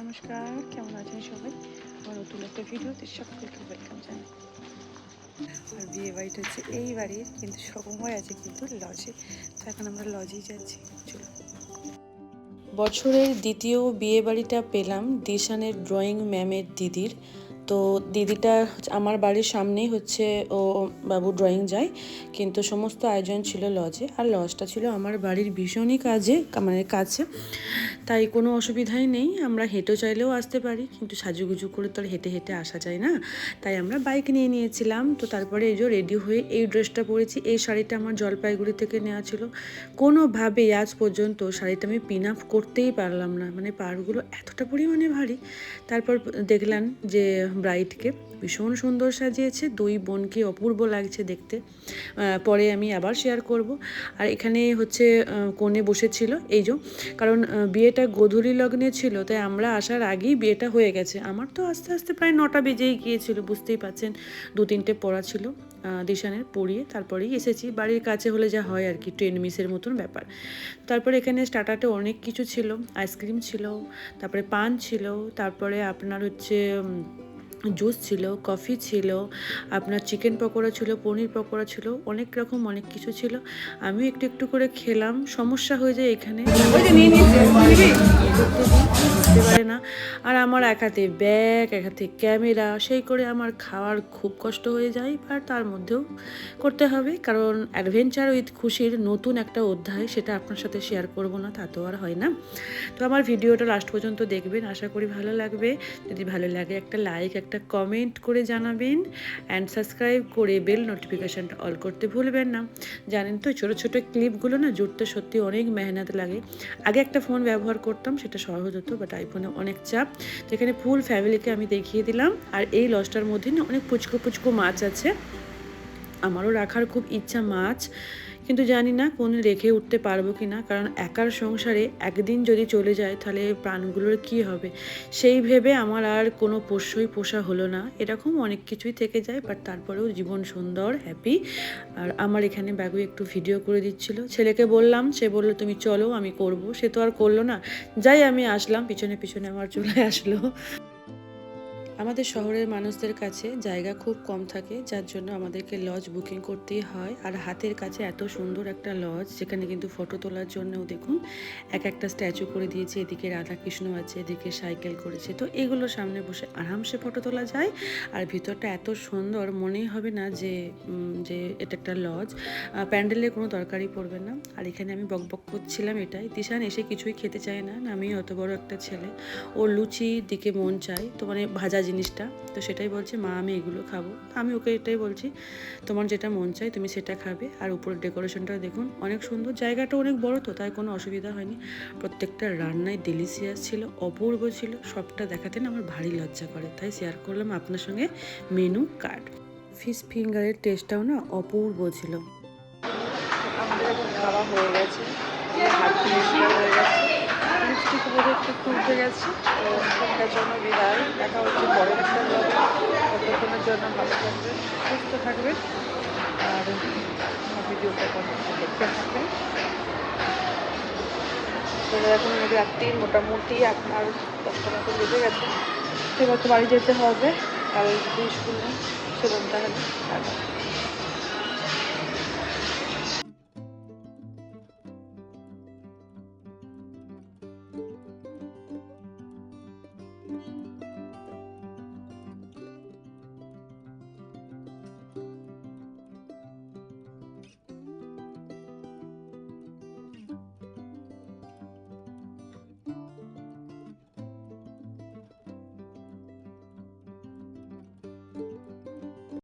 নমস্কার, কেমন আছেন সবাই? আমার নতুন একটা ভিডিওতে সকলকে ওয়েলকাম জানাই। আর বিয়ে বাড়িটা হচ্ছে এই বাড়ির কিন্তু সময় আছে কিন্তু লজে তো এখন আমরা লজেই যাচ্ছি চলো বছরের দ্বিতীয় বিয়ে বাড়িটা পেলাম দিশানের ড্রয়িং ম্যামের দিদির। তো দিদিটা আমার বাড়ির সামনেই হচ্ছে ও বাবু ড্রয়িং যায়, কিন্তু সমস্ত আয়োজন ছিল লজে আর লজটা ছিল আমার বাড়ির ভীষণই কাজে মানে কাছে। তাই কোনো অসুবিধাই নেই, আমরা হেঁটে চাইলেও আসতে পারি, কিন্তু সাজুগুজু করে তো আর হেঁটে হেঁটে আসা যায় না। তাই আমরা বাইক নিয়ে নিয়েছিলাম, তো তারপরে এই যে রেডি হয়ে এই ড্রেসটা পরেছি, এই শাড়িটা আমার জলপাইগুড়ি থেকে নেওয়া ছিল। কোনোভাবেই আজ পর্যন্ত শাড়িটা আমি পিন আপ করতেই পারলাম না মানে পাড়গুলো এতটা পরিমাণে ভারী। তারপর দেখলাম যে ব্রাইডকে ভীষণ সুন্দর সাজিয়েছে, দুই বোনকে অপূর্ব লাগছে দেখতে। পরে আমি আবার শেয়ার করব। আর এখানে হচ্ছে কোণে বসেছিল। এই যে, কারণ বিয়েটা গোধূলি লগ্নে ছিল, তাই আমরা আসার আগেই বিয়েটা হয়ে গেছে। আমার তো আস্তে আস্তে প্রায় নটা বেজেই গিয়েছিল, বুঝতেই পাচ্ছেন। দু তিনটে পড়া ছিল দিশানের পড়িয়ে, তারপরেই এসেছি। বাড়ির কাছে হলে যা হয় আর কি, ট্রেন মিসের মতন ব্যাপার। তারপরে এখানে স্টার্টারতে অনেক কিছু ছিল, আইসক্রিম ছিল, তারপরে পান ছিল, তারপরে আপনার হচ্ছে জুস ছিল কফি ছিল আপনার চিকেন পকোড়া ছিল পনির পকোড়া ছিল অনেক রকম অনেক কিছু ছিল। আমি একটু একটু করে খেলাম। সমস্যা হয়ে যায় এখানে। না। আর আমার এক হাতে ব্যাগ, এক হাতে ক্যামেরা, সেই করে আমার খাওয়ার খুব কষ্ট হয়ে যায়, আর তার মধ্যেও করতে হবে। কারণ অ্যাডভেঞ্চার উইথ খুশির নতুন একটা অধ্যায়, সেটা আপনার সাথে শেয়ার করব না, তা তো আর হয় না। তো আমার ভিডিওটা লাস্ট পর্যন্ত দেখবেন, আশা করি ভালো লাগবে। যদি ভালো লাগে, একটা লাইক একটা কমেন্ট করে জানাবেন। অ্যান্ড সাবস্ক্রাইব করে বেল নোটিফিকেশানটা অল করতে ভুলবেন না। জানেন তো, ছোটো ছোটো ক্লিপগুলো না, জুড়তে সত্যি অনেক মেহনত লাগে। আগে একটা ফোন ব্যবহার করতাম, সেটা সহজ হতো বাট আইফোনে অনেক চাপ। তো এখানে ফুল ফ্যামিলিকে আমি দেখিয়ে দিলাম। আর এই লজটার মধ্যে না অনেক পুচকো পুচকো মাছ আছে। আমারও রাখার খুব ইচ্ছা মাছ। কিন্তু জানি না কোন রেখে উঠতে পারব কি না কারণ একার সংসারে একদিন যদি চলে যায় তাহলে প্রাণগুলোর কি হবে? সেই ভেবে আমার আর কোনো পোষ্যই পোষা হলো না। এরকম অনেক কিছুই থেকে যায় বাট তারপরেও জীবন সুন্দর হ্যাপি আর আমার এখানে ব্যাগু একটু ভিডিও করে দিচ্ছিল। ছেলেকে বললাম, সে বলল, তুমি চলো, আমি করব। সে তো আর করল না। যাই, আমি আসলাম, পিছনে পিছনে আমার চলে আসলো। আমাদের শহরের মানুষদের কাছে জায়গা খুব কম থাকে, যার জন্য আমাদেরকে লজ বুকিং করতেই হয়। আর হাতের কাছে এত সুন্দর একটা লজ যেখানে কিন্তু ফটো তোলার জন্যও দেখুন, এক একটা স্ট্যাচু করে দিয়েছে, এদিকে রাধাকৃষ্ণ আছে, এদিকে সাইকেল করেছে। তো এগুলো সামনে বসে আরামসে ফটো তোলা যায়। আর ভিতরটা এত সুন্দর, মনেই হবে না যে যে এটা একটা লজ প্যান্ডেলের কোনো দরকারই পড়বে না। আর এখানে আমি বক বক করছিলাম এটাই। দিশান এসে কিছুই খেতে চায় না আমি অত বড় একটা ছেলে। ও লুচির দিকে মন চাই তো মানে ভাজা জিনিসটা। তো সেটাই বলছে, মা, আমি এগুলো খাব। আমি ওকে এটাই বলছি, তোমার যেটা মন চাই তুমি সেটা খাবে। আর উপরের ডেকোরেশনটা দেখুন, অনেক সুন্দর। জায়গাটা অনেক বড় তো, তাই কোনো অসুবিধা হয়নি। প্রত্যেকটা রান্নায় ডেলিসিয়াস ছিল, অপূর্ব ছিল, সবটা দেখাতে না আমার ভারী লজ্জা করে। তাই শেয়ার করলাম আপনার সঙ্গে মেনু কার্ড ফিশ ফিঙ্গারের টেস্টটাও না অপূর্ব ছিল। খাওয়া হয়ে গেছে। একটু খুলতে গেছে। তো এখনকার জন্য বিদায়। দেখা হচ্ছে পরের একটা ব্লগে ততক্ষণের জন্য ভালো থাকবেন সুস্থ থাকবেন আর ভিডিওটা দেখতে থাকবেন তো এখন রাত্রি মোটামুটি আপনার দশটা মতো বেজে গেছে। তো বাড়ি যেতে হবে। কাল স্কুল নেই চলুন তাহলে।